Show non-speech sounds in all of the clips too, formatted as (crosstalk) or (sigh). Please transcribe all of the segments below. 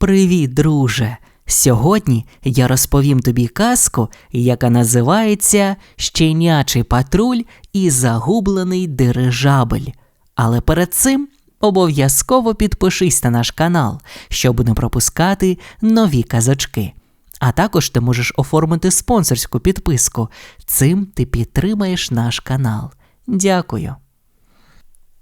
Привіт, друже! Сьогодні я розповім тобі казку, яка називається Щенячий патруль і загублений дирижабель. Але перед цим обов'язково підпишись на наш канал, щоб не пропускати нові казочки. А також ти можеш оформити спонсорську підписку. Цим ти підтримаєш наш канал. Дякую.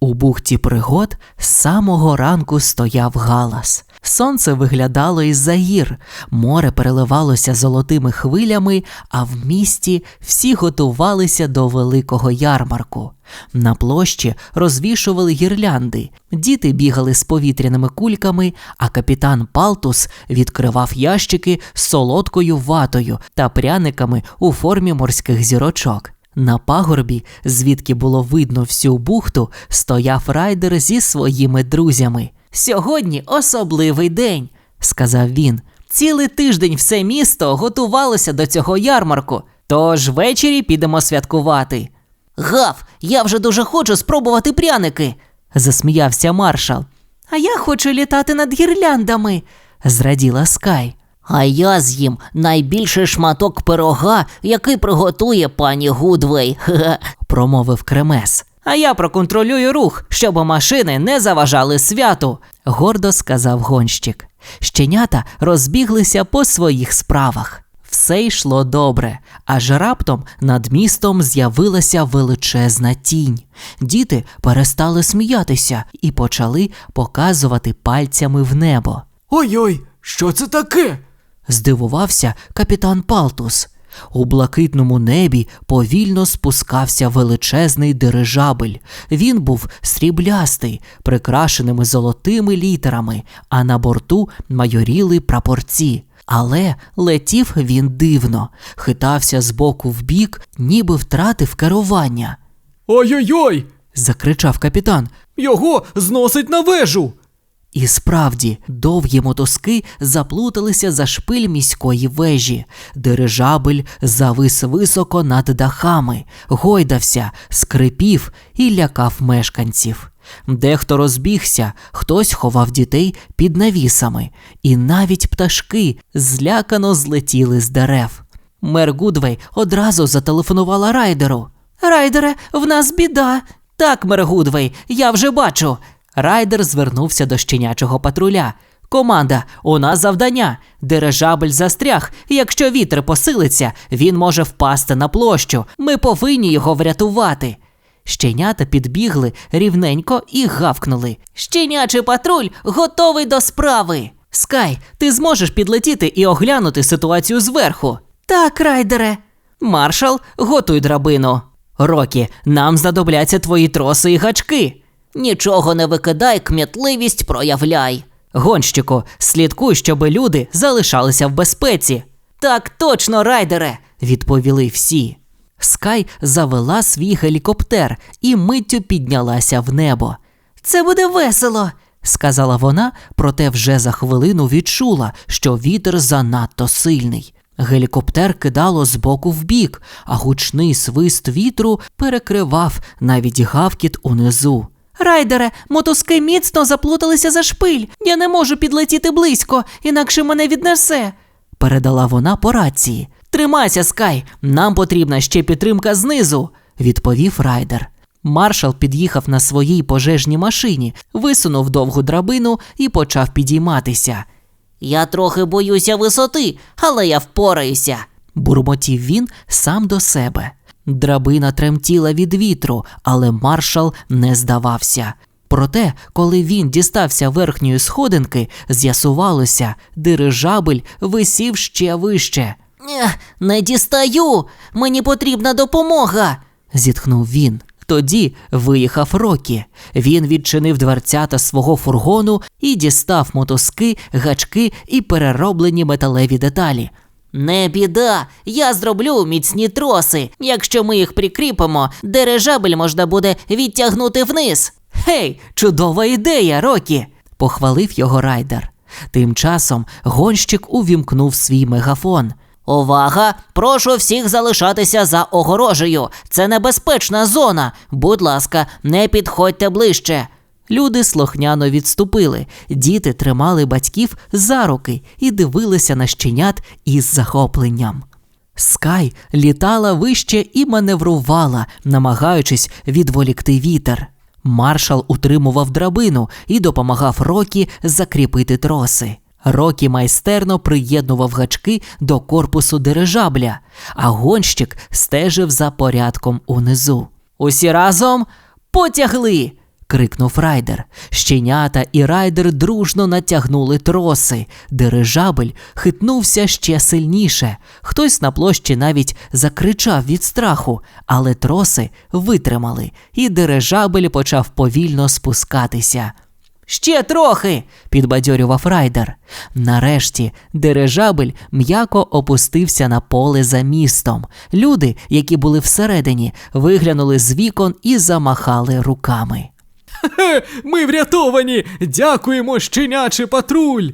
У бухті пригод з самого ранку стояв галас. Сонце виглядало із-за гір, море переливалося золотими хвилями, а в місті всі готувалися до великого ярмарку. На площі розвішували гірлянди, діти бігали з повітряними кульками, а капітан Палтус відкривав ящики з солодкою ватою та пряниками у формі морських зірочок. На пагорбі, звідки було видно всю бухту, стояв райдер зі своїми друзями. Сьогодні особливий день, сказав він. Цілий тиждень все місто готувалося до цього ярмарку, тож ввечері підемо святкувати. Гав, я вже дуже хочу спробувати пряники, засміявся маршал. А я хочу літати над гірляндами, зраділа Скай. А я з'їм найбільший шматок пирога, який приготує пані Гудвей. (laughs) Промовив Кремес. А я проконтролюю рух, щоб машини не заважали святу, гордо сказав гонщик. Щенята розбіглися по своїх справах. Все йшло добре, аж раптом над містом з'явилася величезна тінь. Діти перестали сміятися і почали показувати пальцями в небо. Ой-ой, що це таке? Здивувався капітан Палтус. У блакитному небі повільно спускався величезний дирижабель. Він був сріблястий, прикрашеними золотими літерами, а на борту майоріли прапорці. Але летів він дивно, хитався з боку в бік, ніби втратив керування. Ой-ой-ой! Закричав капітан. Його зносить на вежу. І справді, довгі мотузки заплуталися за шпиль міської вежі. Дирижабель завис високо над дахами, гойдався, скрипів і лякав мешканців. Дехто розбігся, хтось ховав дітей під навісами, і навіть пташки злякано злетіли з дерев. Мер Гудвей одразу зателефонувала райдеру. Райдере, в нас біда. Так, мер Гудвей, я вже бачу. Райдер звернувся до щенячого патруля. Команда, у нас завдання. Дирижабель застряг. Якщо вітер посилиться, він може впасти на площу. Ми повинні його врятувати. Щенята підбігли рівненько і гавкнули. Щенячий патруль готовий до справи. Скай, ти зможеш підлетіти і оглянути ситуацію зверху. Так, райдере. Маршал, готуй драбину. Рокі, нам знадобляться твої троси і гачки. Нічого не викидай, кмітливість проявляй. Гонщику, слідкуй, щоби люди залишалися в безпеці. Так точно, райдере, відповіли всі. Скай завела свій гелікоптер і миттю піднялася в небо. Це буде весело, сказала вона, проте вже за хвилину відчула, що вітер занадто сильний. Гелікоптер кидало з боку в бік, а гучний свист вітру перекривав навіть гавкіт унизу. Райдере, мотузки міцно заплуталися за шпиль. Я не можу підлетіти близько, інакше мене віднесе. передала вона по рації. Тримайся, Скай, нам потрібна ще підтримка знизу, відповів райдер. Маршал під'їхав на своїй пожежній машині, висунув довгу драбину і почав підійматися. Я трохи боюся висоти, але я впораюся. Бурмотів він сам до себе. Драбина тремтіла від вітру, але маршал не здавався. Проте, коли він дістався верхньої сходинки, з'ясувалося, дирижабель висів ще вище. Не дістаю. Мені потрібна допомога. зітхнув він. Тоді виїхав Рокі. Він відчинив дверцята свого фургону і дістав мотузки, гачки і перероблені металеві деталі. Не біда, я зроблю міцні троси. Якщо ми їх прикріпимо, дирижабель можна буде відтягнути вниз. Гей, чудова ідея, Рокі! похвалив його райдер. Тим часом гонщик увімкнув свій мегафон. Увага! Прошу всіх залишатися за огорожею. Це небезпечна зона. Будь ласка, не підходьте ближче. Люди слухняно відступили, діти тримали батьків за руки і дивилися на щенят із захопленням. Скай літала вище і маневрувала, намагаючись відволікти вітер. Маршал утримував драбину і допомагав Рокі закріпити троси. Рокі майстерно приєднував гачки до корпусу дирижабля, а гонщик стежив за порядком унизу. Усі разом потягли. Крикнув райдер. Щенята і райдер дружно натягнули троси. Дирижабель хитнувся ще сильніше. Хтось на площі навіть закричав від страху, але троси витримали, і дирижабель почав повільно спускатися. Ще трохи, підбадьорював райдер. Нарешті дирижабель м'яко опустився на поле за містом. Люди, які були всередині, виглянули з вікон і замахали руками. Ми врятовані! Дякуємо, щенячий патруль!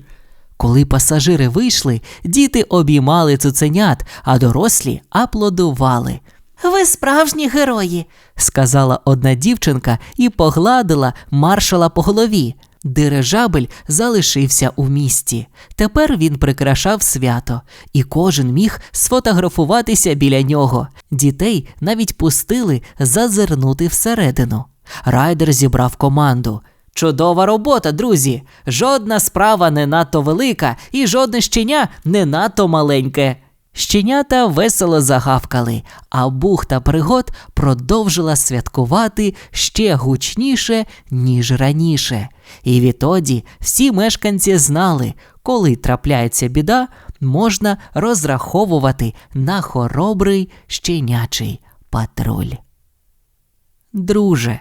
Коли пасажири вийшли, діти обіймали цуценят, а дорослі аплодували. Ви справжні герої. сказала одна дівчинка і погладила маршала по голові. Дирижабель залишився у місті. Тепер він прикрашав свято, і кожен міг сфотографуватися біля нього. Дітей навіть пустили зазирнути всередину. Райдер зібрав команду. Чудова робота, друзі! Жодна справа не надто велика, і жодне щеня не надто маленьке. Щенята весело загавкали, а бухта пригод продовжила святкувати ще гучніше, ніж раніше. І відтоді всі мешканці знали, коли трапляється біда, можна розраховувати на хоробрий щенячий патруль. Друже,